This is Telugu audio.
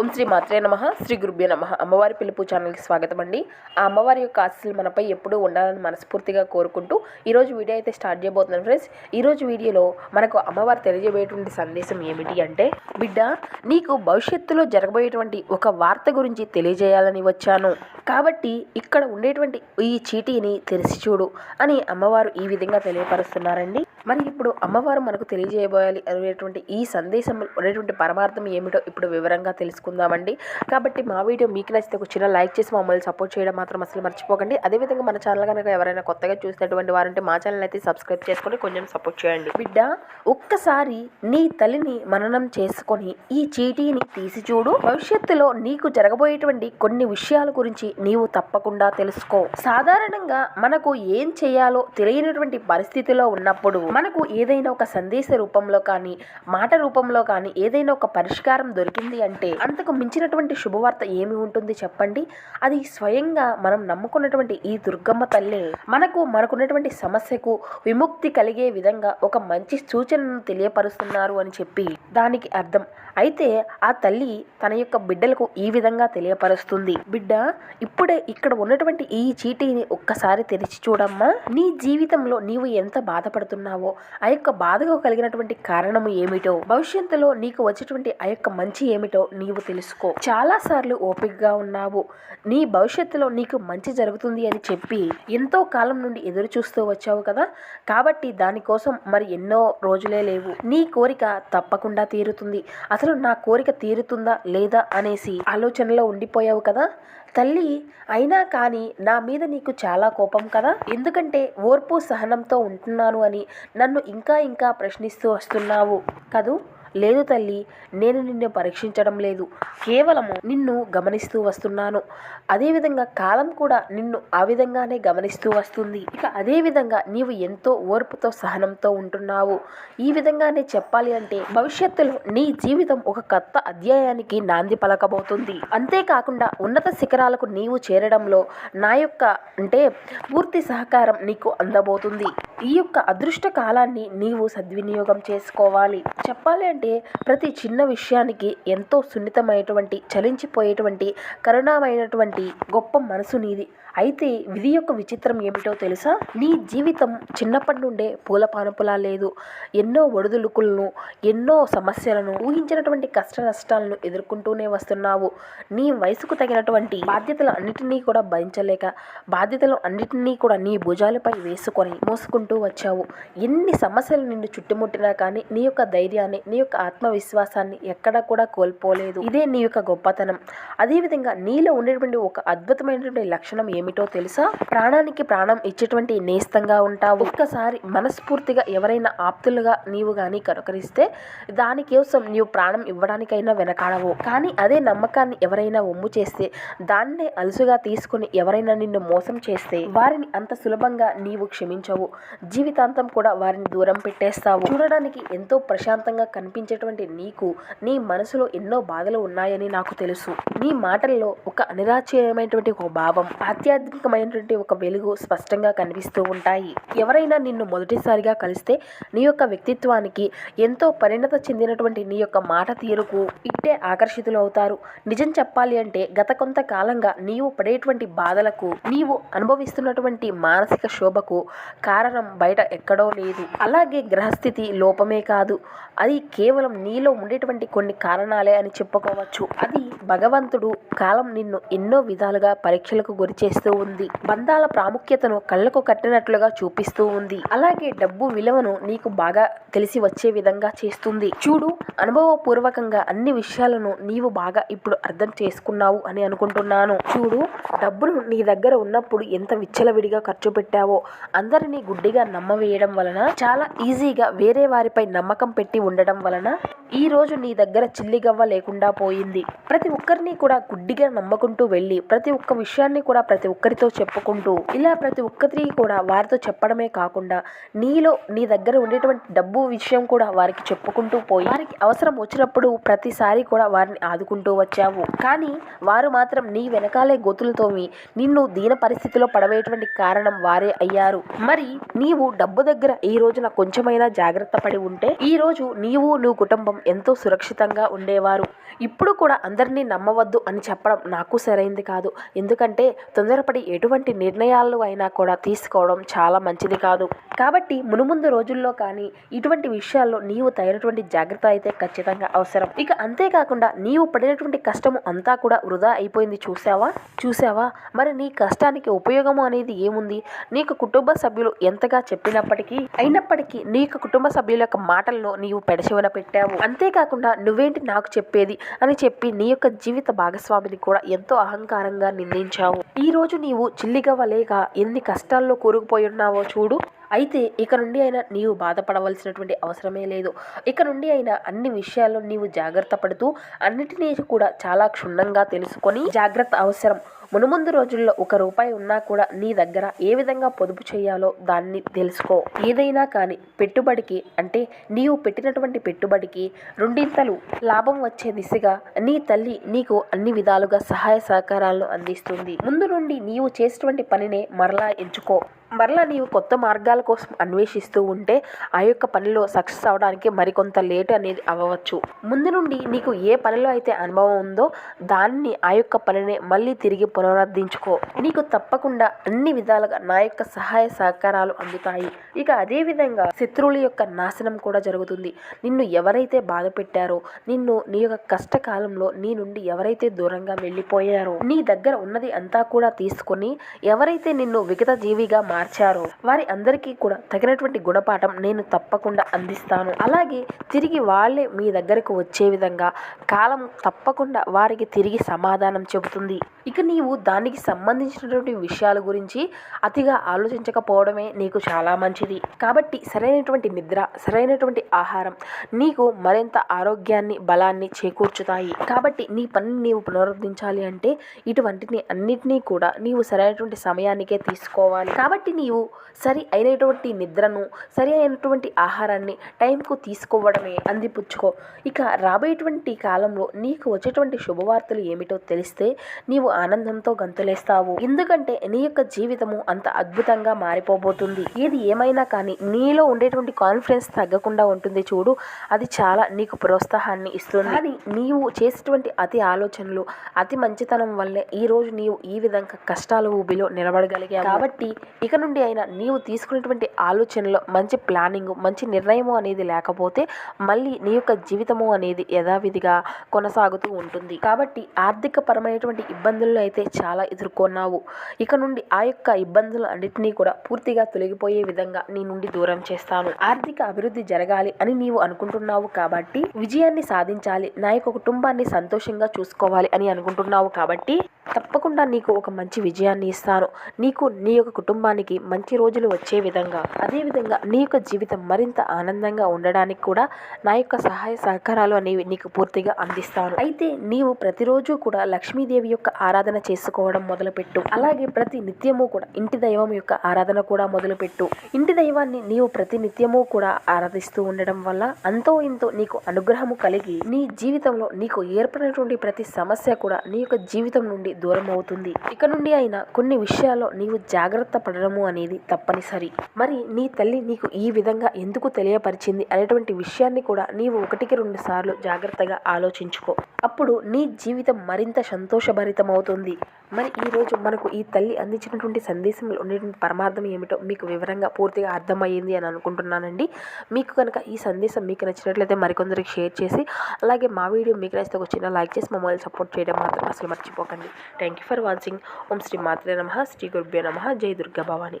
ఓం శ్రీ మాత్రే నమ శ్రీ గురుభ్యో నమ. అమ్మవారి పిలుపు ఛానల్కి స్వాగతం అండి ఆ అమ్మవారి యొక్క ఆశలు మనపై ఎప్పుడూ ఉండాలని మనస్ఫూర్తిగా కోరుకుంటూ ఈరోజు వీడియో అయితే స్టార్ట్ చేయబోతున్నాను ఫ్రెండ్స్. ఈరోజు వీడియోలో మనకు అమ్మవారు తెలియజేయటువంటి సందేశం ఏమిటి అంటే బిడ్డ నీకు భవిష్యత్తులో జరగబోయేటువంటి ఒక వార్త గురించి తెలియజేయాలని వచ్చాను. కాబట్టి ఇక్కడ ఉండేటువంటి ఈ చీటీని తెరిచి చూడు అని అమ్మవారు ఈ విధంగా తెలియపరుస్తున్నారండి. మరి ఇప్పుడు అమ్మవారు మనకు తెలియజేయబోయాలి అనేటువంటి ఈ సందేశం అనేటువంటి పరమార్థం ఏమిటో ఇప్పుడు వివరంగా తెలుసుకుందామండి. కాబట్టి మా వీడియో మీకు నచ్చితే ఒక చిన్న లైక్ చేసి మమ్మల్ని సపోర్ట్ చేయడం మాత్రం అసలు మర్చిపోకండి. అదేవిధంగా మన ఛానల్ కనుక ఎవరైనా కొత్తగా చూసినటువంటి వారంటే మా ఛానల్ అయితే సబ్స్క్రైబ్ చేసుకొని కొంచెం సపోర్ట్ చేయండి. బిడ్డ ఒక్కసారి నీ తల్లిని మననం చేసుకొని ఈ చీటీని తీసి చూడు. భవిష్యత్తులో నీకు జరగబోయేటువంటి కొన్ని విషయాల గురించి నీవు తప్పకుండా తెలుసుకో. సాధారణంగా మనకు ఏం చేయాలో తెలియనటువంటి పరిస్థితిలో ఉన్నప్పుడు మనకు ఏదైనా ఒక సందేశ రూపంలో కానీ మాట రూపంలో కానీ ఏదైనా ఒక పరిష్కారం దొరికింది అంటే అంతకు మించినటువంటి శుభవార్త ఏమి ఉంటుంది చెప్పండి? అది స్వయంగా మనం నమ్ముకున్నటువంటి ఈ దుర్గమ్మ తల్లి. మనకు మనకున్నటువంటి సమస్యకు విముక్తి కలిగే విధంగా ఒక మంచి సూచనను తెలియపరుస్తున్నారు అని చెప్పి దానికి అర్థం. అయితే ఆ తల్లి తన యొక్క బిడ్డలకు ఈ విధంగా తెలియపరుస్తుంది. బిడ్డ ఇప్పుడే ఇక్కడ ఉన్నటువంటి ఈ చీటీని ఒక్కసారి తెరిచి చూడమ్మా. నీ జీవితంలో నీవు ఎంత బాధపడుతున్నావు ఆ యొక్క బాధకు కలిగినటువంటి కారణము ఏమిటో? భవిష్యత్తులో నీకు వచ్చేటువంటి ఆ యొక్క మంచి ఏమిటో నీవు తెలుసుకో. చాలా సార్లు ఓపికగా ఉన్నావు. నీ భవిష్యత్తులో నీకు మంచి జరుగుతుంది అని చెప్పి ఎంతో కాలం నుండి ఎదురు చూస్తూ వచ్చావు కదా? కాబట్టి దానికోసం మరి ఎన్నో రోజులే లేవు. నీ కోరిక తప్పకుండా తీరుతుంది. అసలు నా కోరిక తీరుతుందా లేదా అనేసి ఆలోచనలో ఉండిపోయావు కదా? తల్లి అయినా కానీ నా మీద నీకు చాలా కోపం కదా? ఎందుకంటే ఓర్పు సహనంతో ఉంటున్నాను అని నన్ను ఇంకా ఇంకా ప్రశ్నిస్తూ వస్తున్నావు. కదూ? లేదు తల్లి నేను నిన్ను పరీక్షించడం లేదు. కేవలము నిన్ను గమనిస్తూ వస్తున్నాను. అదేవిధంగా కాలం కూడా నిన్ను ఆ విధంగానే గమనిస్తూ వస్తుంది. ఇక అదేవిధంగా నీవు ఎంతో ఓర్పుతో సహనంతో ఉంటున్నావు. ఈ విధంగానే చెప్పాలి అంటే భవిష్యత్తులో నీ జీవితం ఒక కొత్త అధ్యాయానికి నాంది పలకబోతుంది. అంతేకాకుండా ఉన్నత శిఖరాలకు నీవు చేరడంలో నా యొక్క అంటే పూర్తి సహకారం నీకు అందబోతుంది. ఈ యొక్క అదృష్ట కాలాన్ని నీవు సద్వినియోగం చేసుకోవాలి. చెప్పాలి అంటే ప్రతి చిన్న విషయానికి ఎంతో సున్నితమైనటువంటి చలించిపోయేటువంటి కరుణమైనటువంటి గొప్ప మనసు నీది. అయితే విధి యొక్క విచిత్రం ఏమిటో తెలుసా? నీ జీవితం చిన్నప్పటి నుండే పూల పానుపులా లేదు. ఎన్నో ఒడుదులుకులను ఎన్నో సమస్యలను ఊహించినటువంటి కష్ట నష్టాలను ఎదుర్కొంటూనే వస్తున్నావు. నీ వయసుకు తగినటువంటి బాధ్యతలు అన్నిటినీ కూడా భరించలేక బాధ్యతలు అన్నిటినీ కూడా నీ భుజాలపై వేసుకొని మోసుకుంటూ వచ్చావు. ఎన్ని సమస్యలు నిన్ను చుట్టుముట్టినా కానీ నీ యొక్క ధైర్యాన్ని నీ యొక్క ఆత్మవిశ్వాసాన్ని ఎక్కడా కూడా కోల్పోలేదు. ఇదే నీ యొక్క గొప్పతనం. అదేవిధంగా నీలో ఉండేటువంటి ఒక అద్భుతమైనటువంటి లక్షణం ఏమిటో తెలుసా? ప్రాణానికి ప్రాణం ఇచ్చేటువంటి నేస్తంగా ఉంటావు. ఒక్కసారి మనస్ఫూర్తిగా ఎవరైనా ఆప్తులుగా నీవు కానీ కనుకరిస్తే దానికోసం నీవు ప్రాణం ఇవ్వడానికైనా వెనకాడవు. కానీ అదే నమ్మకాన్ని ఎవరైనా ఒమ్ము చేస్తే దాన్నే అలుసుగా తీసుకుని ఎవరైనా నిన్ను మోసం చేస్తే వారిని అంత సులభంగా నీవు క్షమించవు. జీవితాంతం కూడా వారిని దూరం పెట్టేస్తావు. చూడడానికి ఎంతో ప్రశాంతంగా కనిపించేటువంటి నీకు నీ మనసులో ఎన్నో బాధలు ఉన్నాయని నాకు తెలుసు. నీ మాటల్లో ఒక అనిరాశ్చర్యమైనటువంటి ఒక భావం ఆధ్యాత్మికమైనటువంటి ఒక వెలుగు స్పష్టంగా కనిపిస్తూ ఉంటాయి. ఎవరైనా నిన్ను మొదటిసారిగా కలిస్తే నీ యొక్క వ్యక్తిత్వానికి ఎంతో పరిణత చెందినటువంటి నీ యొక్క మాట తీరుకు ఇట్టే ఆకర్షితులు అవుతారు. నిజం చెప్పాలి అంటే గత కొంతకాలంగా నీవు పడేటువంటి బాధలకు నీవు అనుభవిస్తున్నటువంటి మానసిక శోభకు కారణం బయట ఎక్కడో లేదు. అలాగే గ్రహస్థితి లోపమే కాదు. అది కేవలం నీలో ఉండేటువంటి కొన్ని కారణాలే అని చెప్పుకోవచ్చు. అది భగవంతుడు కాలం నిన్ను ఎన్నో విధాలుగా పరీక్షలకు గురి చేస్తూ ఉంది. బంధాల ప్రాముఖ్యతను కళ్ళకు కట్టినట్లుగా చూపిస్తూ ఉంది. అలాగే డబ్బు విలువను నీకు బాగా తెలిసి వచ్చే విధంగా చేస్తుంది. చూడు అనుభవపూర్వకంగా అన్ని విషయాలను నీవు బాగా ఇప్పుడు అర్థం చేసుకున్నావు అని అనుకుంటున్నాను. చూడు డబ్బులు నీ దగ్గర ఉన్నప్పుడు ఎంత విచ్చలవిడిగా ఖర్చు పెట్టావో అందరినీ గుడ్డిగా నమ్మవేయడం వలన చాలా ఈజీగా వేరే వారిపై నమ్మకం పెట్టి ఉండడం వలన ఈ రోజు నీ దగ్గర చిల్లిగవ్వ లేకుండా పోయింది. ప్రతి ఒక్కరిని కూడా గుడ్డిగా నమ్మకుంటూ వెళ్ళి ప్రతి ఒక్క విషయాన్ని కూడా ప్రతి ఒక్కరితో చెప్పుకుంటూ ఇలా ప్రతి ఒక్కరి కూడా వారితో చెప్పడమే కాకుండా నీలో నీ దగ్గర ఉండేటువంటి డబ్బు విషయం కూడా వారికి చెప్పుకుంటూ పోయి వారికి అవసరం వచ్చినప్పుడు ప్రతిసారి కూడా వారిని ఆదుకుంటూ వచ్చావు. కానీ వారు మాత్రం నీ వెనకాలే గొతులు నిన్ను దీన పరిస్థితిలో పడవేటువంటి కారణం వారే అయ్యారు. మరి నీవు డబ్బు దగ్గర ఈ రోజున కొంచెమైనా జాగ్రత్త పడి ఉంటే ఈ రోజు నీవు నువ్వు కుటుంబం ఎంతో సురక్షితంగా ఉండేవారు. ఇప్పుడు కూడా అందరినీ నమ్మవద్దు అని చెప్పడం నాకు సరైంది కాదు. ఎందుకంటే తొందరపడి ఎటువంటి నిర్ణయాలు అయినా కూడా తీసుకోవడం చాలా మంచిది కాదు. కాబట్టి మునుముందు రోజుల్లో కానీ ఇటువంటి విషయాల్లో నీవు తగినటువంటి జాగ్రత్త అయితే ఖచ్చితంగా అవసరం. ఇక అంతేకాకుండా నీవు పడినటువంటి కష్టము అంతా కూడా వృధా అయిపోయింది చూసావా? చూసావా? మరి నీ కష్టానికి ఉపయోగము అనేది ఏముంది? నీకు కుటుంబ సభ్యులు ఎంత ఎంతగా చెప్పినప్పటికీ అయినప్పటికీ నీ యొక్క కుటుంబ సభ్యుల యొక్క మాటలను నీవు పెడచివన పెట్టావు. అంతేకాకుండా నువ్వేంటి నాకు చెప్పేది అని చెప్పి నీ యొక్క జీవిత భాగస్వామిని కూడా ఎంతో అహంకారంగా నిందించావు. ఈ రోజు నీవు చిల్లిగవ్వలేక ఎన్ని కష్టాల్లో కూరుకుపోయి ఉన్నావో చూడు. అయితే ఇక నుండి అయినా నీవు బాధపడవలసినటువంటి అవసరమే లేదు. ఇక నుండి అయినా అన్ని విషయాల్లో నీవు జాగ్రత్త పడుతూ అన్నిటినీ కూడా చాలా క్షుణ్ణంగా తెలుసుకొని జాగ్రత్త అవసరం. మునుముందు రోజుల్లో ఒక రూపాయి ఉన్నా కూడా నీ దగ్గర ఏ విధంగా పొదుపు చేయాలో దాన్ని తెలుసుకో. ఏదైనా కానీ పెట్టుబడికి అంటే నీవు పెట్టినటువంటి పెట్టుబడికి రెండింతలు లాభం వచ్చే దిశగా నీ తల్లి నీకు అన్ని విధాలుగా సహాయ సహకారాలను అందిస్తుంది. ముందు నుండి నీవు చేసినటువంటి పనినే మరలా ఎంచుకో. మరలా నీవు కొత్త మార్గాల కోసం అన్వేషిస్తూ ఉంటే ఆ యొక్క పనిలో సక్సెస్ అవడానికి మరికొంత లేట్ అనేది అవ్వవచ్చు ముందు నుండి నీకు ఏ పనిలో అయితే అనుభవం ఉందో దాన్ని ఆ యొక్క పనిని మళ్ళీ తిరిగి పునరుద్ధరించుకో. నీకు తప్పకుండా అన్ని విధాలుగా నా యొక్క సహాయ సహకారాలు అందుతాయి. ఇక అదే విధంగా శత్రువుల యొక్క నాశనం కూడా జరుగుతుంది. నిన్ను ఎవరైతే బాధ పెట్టారో నిన్ను నీ యొక్క కష్టకాలంలో నీ నుండి ఎవరైతే దూరంగా వెళ్ళిపోయారో నీ దగ్గర ఉన్నది అంతా కూడా తీసుకొని ఎవరైతే నిన్ను విగత జీవిగా మార్చారో. వారి అందరికీ కూడా తగినటువంటి గుణపాఠం నేను తప్పకుండా అందిస్తాను. అలాగే తిరిగి వాళ్ళే మీ దగ్గరకు వచ్చే విధంగా కాలం తప్పకుండా వారికి తిరిగి సమాధానం చెబుతుంది. ఇక నీవు దానికి సంబంధించినటువంటి విషయాల గురించి అతిగా ఆలోచించకపోవడమే నీకు చాలా మంచిది. కాబట్టి సరైనటువంటి నిద్ర సరైనటువంటి ఆహారం నీకు మరింత ఆరోగ్యాన్ని బలాన్ని చేకూర్చుతాయి. కాబట్టి నీ పనిని నీవు పునరుద్ధరించాలి అంటే ఇటువంటిని అన్నిటినీ కూడా నీవు సరైనటువంటి సమయానికే తీసుకోవాలి. కాబట్టి నీవు సరి అయినటువంటి నిద్రను సరి అయినటువంటి ఆహారాన్ని టైంకు తీసుకోవడమే. అందిపుచ్చుకో ఇక రాబోయేటువంటి కాలంలో నీకు వచ్చేటువంటి శుభవార్తలు ఏమిటో తెలిస్తే నీవు ఆనందంతో గంతులేస్తావు. ఎందుకంటే నీ యొక్క జీవితము అంత అద్భుతంగా మారిపోబోతుంది. ఏది ఏమైనా కానీ నీలో ఉండేటువంటి కాన్ఫిడెన్స్ తగ్గకుండా ఉంటుంది చూడు. అది చాలా నీకు ప్రోత్సాహాన్ని ఇస్తుంది. కానీ నీవు చేసేటువంటి అతి ఆలోచనలు అతి మంచితనం వల్లే ఈ రోజు నీవు ఈ విధంగా కష్టాల ఊబిలో నిలబడగలిగావు. కాబట్టి ఇక నుండి అయినా నీవు తీసుకునేటువంటి ఆలోచనలో మంచి ప్లానింగ్ మంచి నిర్ణయము అనేది లేకపోతే మళ్ళీ నీ యొక్క జీవితము అనేది యథావిధిగా కొనసాగుతూ ఉంటుంది. కాబట్టి ఆర్థిక పరమైనటువంటి ఇబ్బందులను అయితే చాలా ఎదుర్కొన్నావు. ఇక నుండి ఆ యొక్క ఇబ్బందులు అన్నిటినీ కూడా పూర్తిగా తొలగిపోయే విధంగా నీ నుండి దూరం చేస్తాను. ఆర్థిక అభివృద్ధి జరగాలి అని నీవు అనుకుంటున్నావు కాబట్టి విజయాన్ని సాధించాలి నా యొక్క కుటుంబాన్ని సంతోషంగా చూసుకోవాలి అని అనుకుంటున్నావు కాబట్టి తప్పకుండా నీకు ఒక మంచి విజయాన్ని ఇస్తాను. నీకు నీ యొక్క కుటుంబానికి మంచి రోజులు వచ్చే విధంగా. అదేవిధంగా నీ యొక్క జీవితం మరింత ఆనందంగా ఉండడానికి కూడా నా యొక్క సహాయ సహకారాలు అనేవి నీకు పూర్తిగా అందిస్తాను. అయితే నీవు ప్రతిరోజు కూడా లక్ష్మీదేవి యొక్క ఆరాధన చేసుకోవడం మొదలుపెట్టు. అలాగే ప్రతి నిత్యము కూడా ఇంటి దైవం యొక్క ఆరాధన కూడా మొదలుపెట్టు. ఇంటి దైవాన్ని నీవు ప్రతి నిత్యము కూడా ఆరాధిస్తూ ఉండడం వల్ల అంతో ఇంతో నీకు అనుగ్రహము కలిగి నీ జీవితంలో నీకు ఏర్పడినటువంటి ప్రతి సమస్య కూడా నీ యొక్క జీవితం నుండి దూరం అవుతుంది ఇక నుండి అయినా కొన్ని విషయాల్లో నీవు జాగ్రత్త పడడము అనేది తప్పనిసరి. మరి నీ తల్లి నీకు ఈ విధంగా ఎందుకు తెలియపరిచింది అనేటువంటి విషయాన్ని కూడా నీవు ఒకటికి రెండు సార్లు జాగ్రత్తగా ఆలోచించుకో. అప్పుడు నీ జీవితం మరింత సంతోషభరితమవుతుంది. మరి ఈరోజు మనకు ఈ తల్లి అందించినటువంటి సందేశంలో ఉండేటువంటి పరమార్థం ఏమిటో మీకు వివరంగా పూర్తిగా అర్థమయ్యింది అని అనుకుంటున్నానండి. మీకు కనుక ఈ సందేశం మీకు నచ్చినట్లయితే మరికొందరికి షేర్ చేసి అలాగే మా వీడియో మీకు నచ్చితే ఒక చిన్న లైక్ చేసి మమ్మల్ని సపోర్ట్ చేయడం మాత్రం అసలు మర్చిపోకండి. థ్యాంక్ యూ ఫర్ వాచింగ్ ఓం శ్రీ మాత్రే నమ. శ్రీ గురుభ్యో నమ. జై దుర్గా భవాని.